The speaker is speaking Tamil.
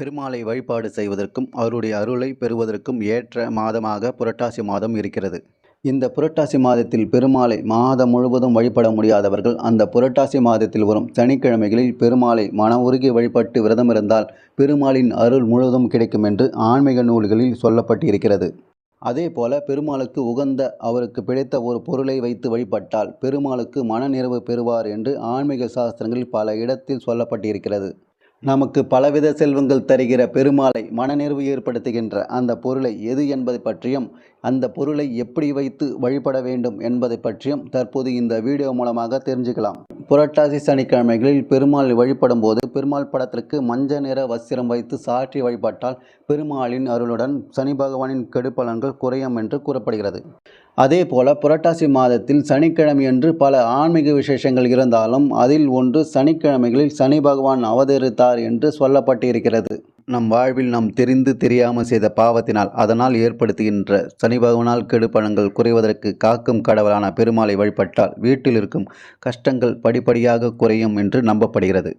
பெருமாளை வழிபாடு செய்வதற்கும் அவருடைய அருளை பெறுவதற்கும் ஏற்ற மாதமாக புரட்டாசி மாதம் இருக்கிறது. இந்த புரட்டாசி மாதத்தில் பெருமாளை மாதம் முழுவதும் வழிபட முடியாதவர்கள் அந்த புரட்டாசி மாதத்தில் வரும் சனிக்கிழமைகளில் பெருமாளை மன உருகி வழிபட்டு விரதமிருந்தால் பெருமாளின் அருள் முழுவதும் கிடைக்கும் என்று ஆன்மீக நூல்களில் சொல்லப்பட்டிருக்கிறது. அதே போல பெருமாளுக்கு உகந்த அவருக்கு பிடித்த ஒரு பொருளை வைத்து வழிபட்டால் பெருமாளுக்கு மனநிறைவு பெறுவார் என்று ஆன்மீக சாஸ்திரங்களில் பல இடத்தில் சொல்லப்பட்டிருக்கிறது. நமக்கு பலவித செல்வங்கள் தருகிற பெருமாளை மனநிறைவு ஏற்படுத்துகின்ற அந்த பொருளை எது என்பதை பற்றியும் அந்த பொருளை எப்படி வைத்து வழிபட வேண்டும் என்பதை பற்றியும் தற்போது இந்த வீடியோ மூலமாக தெரிஞ்சுக்கலாம். புரட்டாசி சனிக்கிழமைகளில் பெருமாள் வழிபடும் போது பெருமாள் படத்திற்கு மஞ்சள் நிற வஸ்திரம் வைத்து சாற்றி வழிபட்டால் பெருமாளின் அருளுடன் சனி பகவானின் கெடுபலன்கள் குறையும் என்று கூறப்படுகிறது. அதே போல புரட்டாசி மாதத்தில் சனிக்கிழமையன்று பல ஆன்மீக விசேஷங்கள் இருந்தாலும் அதில் ஒன்று சனிக்கிழமைகளில் சனி பகவான் அவதரித்தார் என்று சொல்லப்பட்டிருக்கிறது. நம் வாழ்வில் நாம் தெரிந்து தெரியாமல் செய்த பாவத்தினால் அதனால் ஏற்படுத்துகின்ற சனி பகவானால் கெடுபலன்கள் குறைவதற்கு காக்கும் கடவுளான பெருமாளை வழிபட்டால் வீட்டில் இருக்கும் கஷ்டங்கள் படிப்படியாக குறையும் என்று நம்பப்படுகிறது.